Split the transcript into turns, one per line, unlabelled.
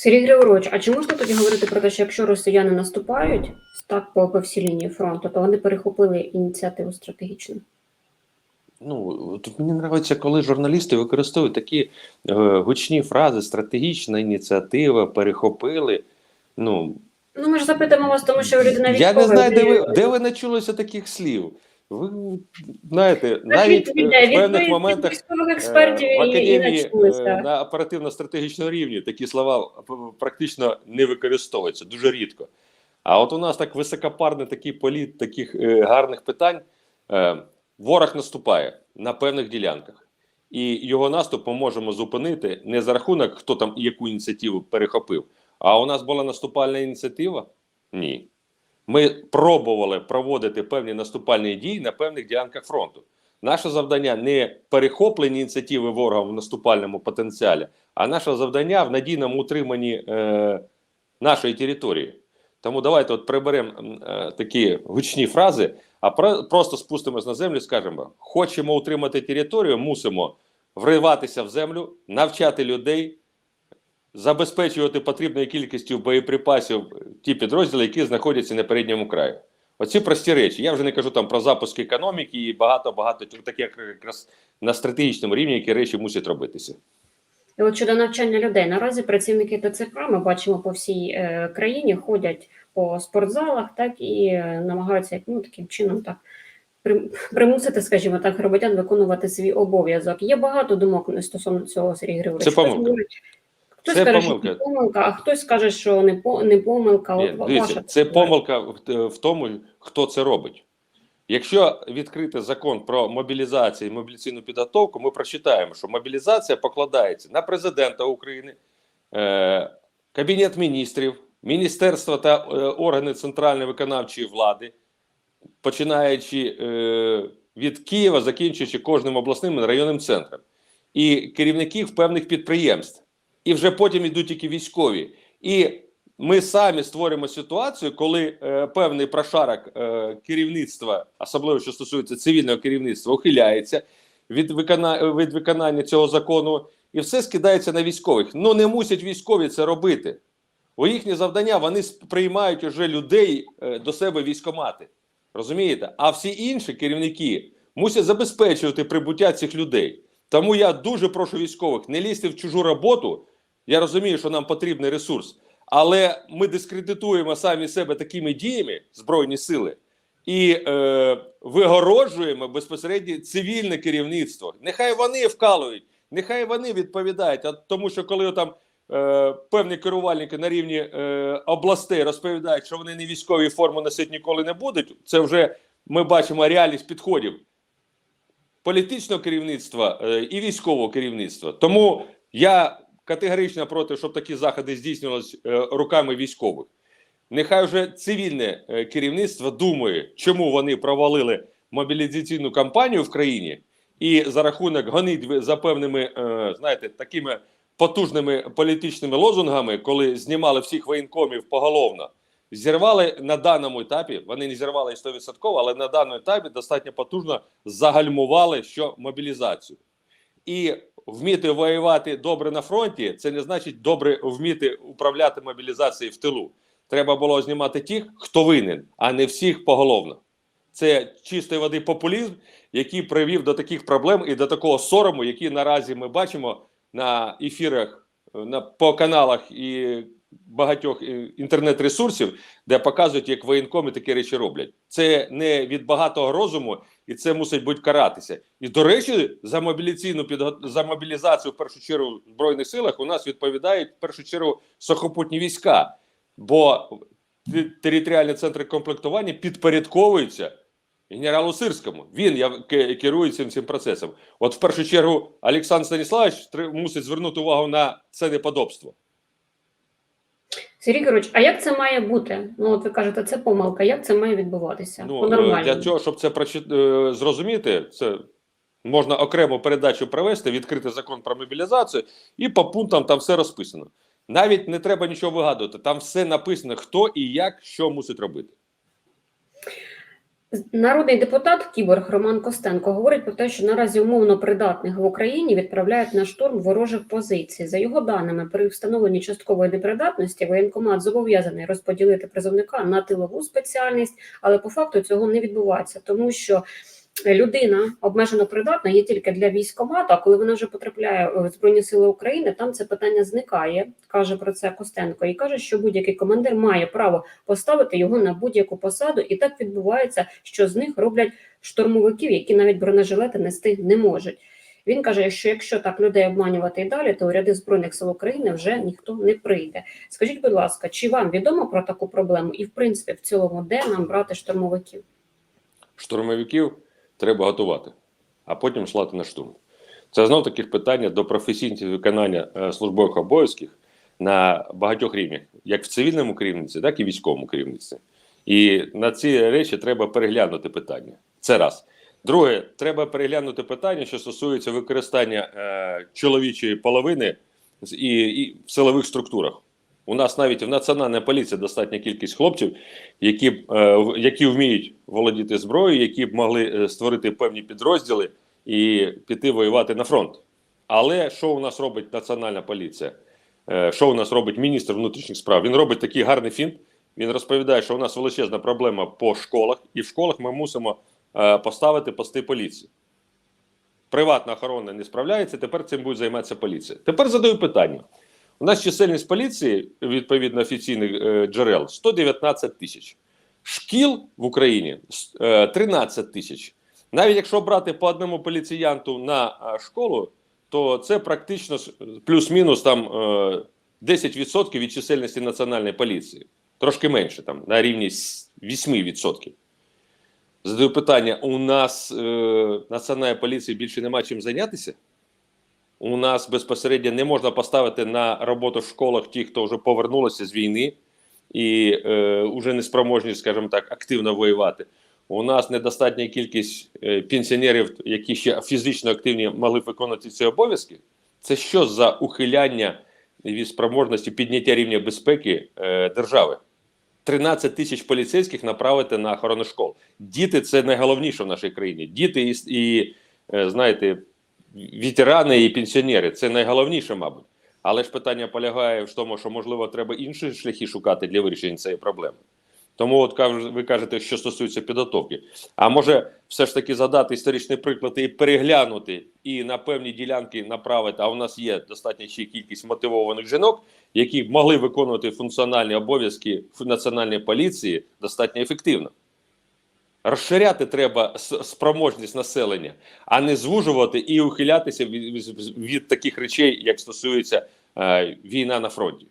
Сергій Григорович, а чи можна тоді говорити про те, що якщо росіяни наступають так по, по всій лінії фронту, то вони перехопили ініціативу стратегічну?
Ну тут мені подобається, коли журналісти використовують такі е, гучні фрази: стратегічна ініціатива, перехопили. Ну
Ну ми ж запитуємо вас, тому що ви людина
я не знаю, де ви- де ви начулися таких слів. Ви знаєте, навіть в певних моментах е, в академії е, на оперативно-стратегічному рівні такі слова практично не використовуються дуже рідко. А от у нас так високопарний такий політ таких е, гарних питань. Ворог наступає на певних ділянках, і його наступ ми можемо зупинити не за рахунок, хто там яку ініціативу перехопив. А у нас була наступальна ініціатива? Ні. Ми пробували проводити певні наступальні дії на певних ділянках фронту. Наше завдання не перехоплення ініціативи ворога в наступальному потенціалі, а наше завдання в надійному утриманні е, нашої території. Тому давайте от приберемо е, такі гучні фрази, а про, просто спустимось на землю і скажемо: хочемо утримати територію, мусимо вриватися в землю, навчати людей, забезпечувати потрібною кількістю боєприпасів ті підрозділи, які знаходяться на передньому краї. Оці прості речі. Я вже не кажу там про запуск економіки і багато-багато таких якраз на стратегічному рівні, які речі мусять робитися.
І от щодо навчання людей, наразі працівники ТЦК ми бачимо по всій е, країні, ходять по спортзалах, так і е, намагаються ну, таким чином так прим- примусити, скажімо так, громадян виконувати свій обов'язок. Є багато думок стосовно цього, Сергій Григорович.
Це помилка.
Хтось
Це
каже,
помилка.
що це помилка, а хтось каже, що не по не помилка.
Ні,
От
дивіться,
ваша
це помилка в, тому, хто це робить. Якщо відкрити закон про мобілізацію і мобілізаційну підготовку, ми прочитаємо, що мобілізація покладається на президента України, е, Кабінет міністрів, міністерства та е, органи центральної виконавчої влади, починаючи е, від Києва, закінчуючи кожним обласним районним центром, і керівників певних підприємств. І вже потім йдуть тільки військові. І ми самі створюємо ситуацію, коли е, певний прошарок е, керівництва, особливо що стосується цивільного керівництва, ухиляється від, викона... від виконання цього закону, і все скидається на військових. Ну не мусять військові це робити. У їхнє завдання вони приймають уже людей е, до себе військомати. Розумієте? А всі інші керівники мусять забезпечувати прибуття цих людей. Тому я дуже прошу військових не лізти в чужу роботу. Я розумію, що нам потрібний ресурс, але ми дискредитуємо самі себе такими діями збройні сили і е, вигороджуємо безпосередньо цивільне керівництво. Нехай вони вкалують, нехай вони відповідають. А тому, що коли там е, певні керувальники на рівні е, областей розповідають, що вони не військові форму носити ніколи не будуть, це вже ми бачимо реальність підходів політичного керівництва е, і військового керівництва. Тому я категорично проти, щоб такі заходи здійснювалися е, руками військових. Нехай вже цивільне е, керівництво думає, чому вони провалили мобілізаційну кампанію в країні, і за рахунок гонитви за певними, знаєте, такими потужними політичними лозунгами, коли знімали всіх воєнкомів поголовно, зірвали на даному етапі. Вони не зірвали 100%, але на даному етапі достатньо потужно загальмували що мобілізацію. І вміти воювати добре на фронті, це не значить добре вміти управляти мобілізацією в тилу. Треба було знімати тих, хто винен, а не всіх поголовно. Це чистої води популізм, який привів до таких проблем і до такого сорому, який наразі ми бачимо на ефірах на по каналах і багатьох е, інтернет-ресурсів, де показують, як воєнкоми такі речі роблять. Це не від багатого розуму, і це мусить бути каратися. І до речі, за мобілізаційну підго- за мобілізацію в першу чергу в збройних силах у нас відповідають в першу чергу сухопутні війська, бо територіальні центри комплектування підпорядковуються генералу Сирському. Він керує цим цим процесом. От в першу чергу Олександр Станіславович мусить звернути увагу на це неподобство.
Сергій Григорович, а як це має бути? Ну от ви кажете, це помилка. Як це має відбуватися?
Ну, е, для цього, щоб це прочит... е, зрозуміти, це можна окрему передачу провести, відкрити закон про мобілізацію, і по пунктам там все розписано. Навіть не треба нічого вигадувати. Там все написано, хто і як що мусить робити.
Народний депутат Кіборг Роман Костенко говорить про те, що наразі умовно придатних в Україні відправляють на штурм ворожих позицій. За його даними, при встановленні часткової непридатності воєнкомат зобов'язаний розподілити призовника на тилову спеціальність, але по факту цього не відбувається, тому що людина обмежено придатна є тільки для військкомату, а коли вона вже потрапляє в Збройні Сили України, там це питання зникає, каже про це Костенко, і каже, що будь-який командир має право поставити його на будь-яку посаду, і так відбувається, що з них роблять штурмовиків, які навіть бронежилети нести не можуть. Він каже, що якщо так людей обманювати і далі, то у ряди збройних сил України вже ніхто не прийде. Скажіть, будь ласка, чи вам відомо про таку проблему? І в принципі, в цілому, де нам брати штурмовиків?
Штурмовиків треба готувати, а потім слати на штурм. Це знов таки питання до професійності виконання е, службових обов'язків на багатьох рівнях, як в цивільному керівництві, так і військовому керівництві. І на ці речі треба переглянути питання. Це раз. Друге, треба переглянути питання, що стосується використання е, чоловічої половини і, і в силових структурах. У нас навіть в Національній поліції достатня кількість хлопців, які, е, які вміють володіти зброєю, які б могли е, створити певні підрозділи і піти воювати на фронт. Але що у нас робить Національна поліція? Е, Що у нас робить міністр внутрішніх справ? Він робить такий гарний фінт. Він розповідає, що у нас величезна проблема по школах, і в школах ми мусимо поставити пости поліції. Приватна охорона не справляється, тепер цим буде займатися поліція. Тепер задаю питання. У нас чисельність поліції, відповідно офіційних е, джерел, 119 тисяч. Шкіл в Україні е, 13 тисяч. Навіть якщо брати по одному поліціянту на е, школу, то це практично плюс-мінус там е, 10% від чисельності національної поліції. Трошки менше, там на рівні 8%. Задаю питання: у нас е, національної поліції більше нема чим зайнятися? У нас безпосередньо не можна поставити на роботу в школах ті, хто вже повернулися з війни і е, вже не спроможні, скажімо так, активно воювати. У нас недостатня кількість е, пенсіонерів, які ще фізично активні могли виконувати ці обов'язки. Це що за ухиляння від спроможності підняття рівня безпеки е, держави? 13 тисяч поліцейських направити на охорону школ. Діти це найголовніше в нашій країні. Діти і, і е, знаєте, ветерани і пенсіонери це найголовніше, мабуть. Але ж питання полягає в тому, що можливо треба інші шляхи шукати для вирішення цієї проблеми. Тому, от ви кажете, що стосується підготовки. А може, все ж таки задати історичний приклад і переглянути, і на певні ділянки направити. А у нас є достатня ще кількість мотивованих жінок, які могли виконувати функціональні обов'язки в національній поліції достатньо ефективно. Розширяти треба спроможність населення, а не звужувати і ухилятися від, від, від таких речей, як стосується е, війна на фронті.